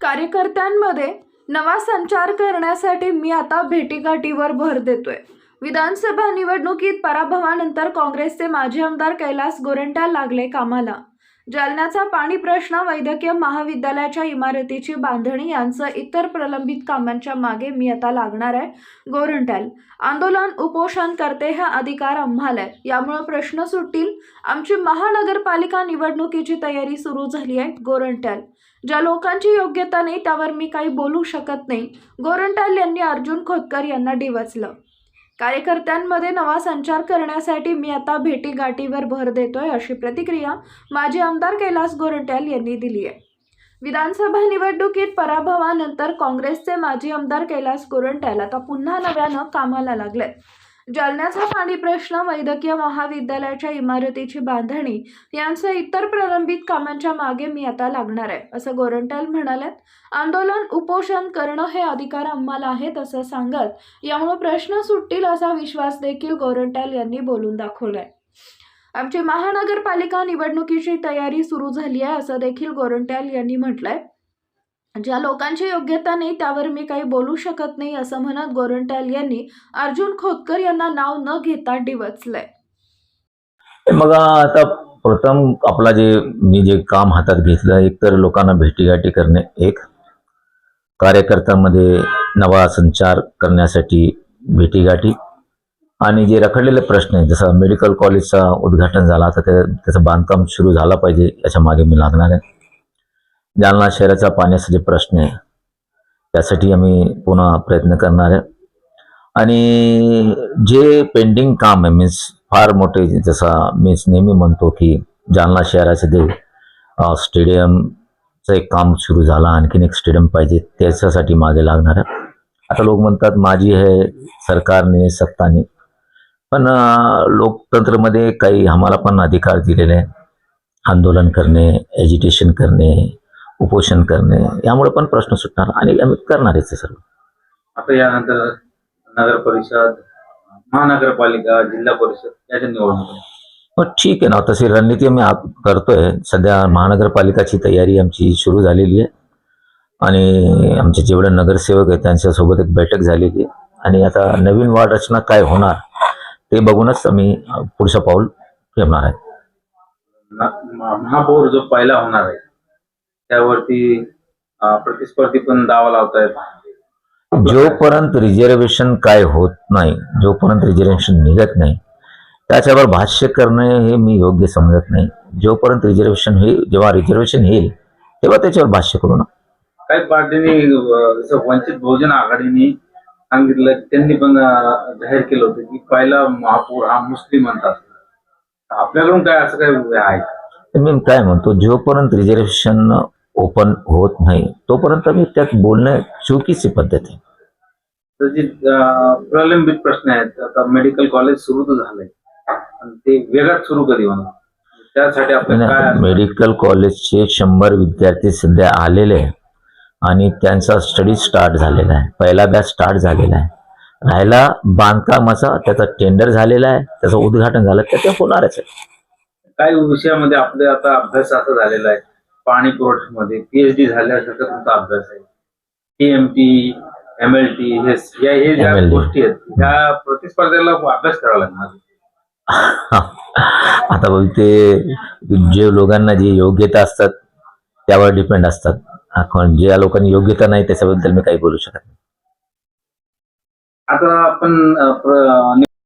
कार्यकर्त्यांमध्ये नवा संचार करण्यासाठी मी आता भेटीगाठीवर भर देतोय. विधानसभा निवडणुकीत पराभवानंतर काँग्रेसचे माजी आमदार कैलास गोरंट्याल लागले कामाला. जालन्याचा पाणी प्रश्न वैद्यकीय महाविद्यालयाच्या इमारतीची बांधणी यांचं इतर प्रलंबित कामांच्या मागे मी आता लागणार आहे. गोरंट्याल आंदोलन उपोषण करते हा अधिकार आम्हाला आहे. यामुळे प्रश्न सुटतील. आमची महानगरपालिका निवडणुकीची तयारी सुरू झाली आहे. गोरंट्याल ज्या लोकांची योग्यता नाही त्यावर मी काही बोलू शकत नाही. गोरंट्याल यांनी अर्जुन खोतकर यांना डिवचलं. कार्यकर्त्यांमध्ये नवा संचार करण्यासाठी मी आता भेटीगाठीवर भर देतोय अशी प्रतिक्रिया माजी आमदार कैलास गोरंट्याल यांनी दिली आहे. विधानसभा निवडणुकीत पराभवानंतर काँग्रेसचे माजी आमदार कैलास गोरंट्याल आता पुन्हा नव्यानं कामाला लागले जालन्याचा पाणी प्रश्न वैद्यकीय महाविद्यालयाच्या इमारतीची बांधणी यांचं इतर प्रलंबित कामांच्या मागे मी आता लागणार आहे असं गोरंट्याल म्हणाल्यात. आंदोलन उपोषण करणं हे अधिकार आम्हाला आहेत असं सांगत यामुळे प्रश्न सुटतील असा विश्वास देखील गोरंट्याल यांनी बोलून दाखवलाय. आमची महानगरपालिका निवडणुकीची तयारी सुरू झाली आहे असं देखील गोरंट्याल यांनी म्हटलंय. म्हणजे ज्या लोकांची योग्यता नाही त्यावर मी काही बोलू शकत नाही असं म्हणत गोरंट्याल यांनी अर्जुन खोतकर यांना नाव न घेता डिवचलंय. मग आता प्रथम आपला जे मी जे काम हातात घेतलं एक तर लोकांना भेटीगाठी करणे एक. कार्यकर्त्यांमध्ये नवा संचार करण्यासाठी भेटीगाठी. आणि जे रखडलेले प्रश्न आहेत जसं मेडिकल कॉलेजचा उद्घाटन झाला तर त्याचं बांधकाम सुरू झाला पाहिजे याच्या मागे मी लागणार आहे. जालना शहराचा पाण्याचा जे प्रश्न आहे. त्यासाठी आम्ही पुन्हा प्रयत्न करणार आहे. आणि जे पेंडिंग काम आहे मीन्स फार मोठे जसा मीन्स नेहमी म्हणतो की जालना शहराचं जे स्टेडियमचं एक काम सुरू झालं आणखीन एक स्टेडियम पाहिजे त्याच्यासाठी मागे लागणार आहे. आता लोक म्हणतात माझी हे सरकारने सत्ताने पण लोकतंत्रमध्ये काही आम्हाला पण अधिकार दिलेले आहे आंदोलन करणे एज्युटेशन करणे उपोषण करणे यामुळे पण प्रश्न सुटणार आणि आम्ही करणारच आहे सर्व. आता यानंतर नगर परिषद महानगरपालिका जिल्हा परिषद याच्या निवडणुका. मग ठीक आहे ना. तशी रणनीती आम्ही करतोय. सध्या महानगरपालिकाची तयारी आमची सुरू झालेली आहे. आणि आमचे जेवढे नगरसेवक आहेत त्यांच्यासोबत एक बैठक झालेली आहे. आणि आता नवीन वार्ड रचना काय होणार ते बघूनच आम्ही पुढचं पाऊल ठेवणार आहे. महापौर जो पहिला होणार आहे त्यावरती प्रतिस्पर्धी पण दावा लावतायत. जोपर्यंत रिझर्वेशन काय होत नाही जोपर्यंत रिझर्वेशन निघत नाही त्याच्यावर भाष्य करणे हे मी योग्य समजत नाही. जोपर्यंत रिझर्वेशन होईल जेव्हा रिझर्वेशन येईल तेव्हा त्याच्यावर भाष्य करू ना काही पार्टीने जसं वंचित बहुजन आघाडीने सांगितलं त्यांनी पण जाहीर केलं होतं की पहिला महापौर हा मुस्लिम म्हणतात. आपल्याकडून काय असं काय आहे? मी काय म्हणतो जोपर्यंत रिझर्वेशन ओपन होत नाही. तोपर्यंत मी त्यात बोलणं चुकीची पद्धत आहे. तर जे प्रलंबित प्रश्न आहेत. आता मेडिकल कॉलेज सुरू तर झालंय. पण ते वेगळाच सुरू कधी होणार? त्यासाठी आपल्याला मेडिकल कॉलेजचे शंभर विद्यार्थी सध्या आलेले आहे आणि त्यांचा स्टडी स्टार्ट झालेला आहे. पहिला बॅच स्टार्ट झालेला आहे. राहिला बांधकामाचा त्याचा टेंडर झालेला आहे. त्याचं उद्घाटन झालं तर ते होणारच आहे. काही विषयामध्ये आपले आता अभ्यास असा झालेला आहे. पाणी पुरवठ्यामध्ये पीएचडी झाल्यासारखा तुमचा अभ्यास आहे. टीएमटी एम एल टी हे या हे ज्या. गोष्टी आहेत त्या प्रतिस्पर्धेला अभ्यास करावा लागणार. आता बघ ते जे लोकांना जी योग्यता असतात त्यावर डिपेंड असतात. आपण ज्या लोकांनी योग्यता नाही त्याच्याबद्दल मी काही बोलू शकत नाही. आता आपण अं, प्र-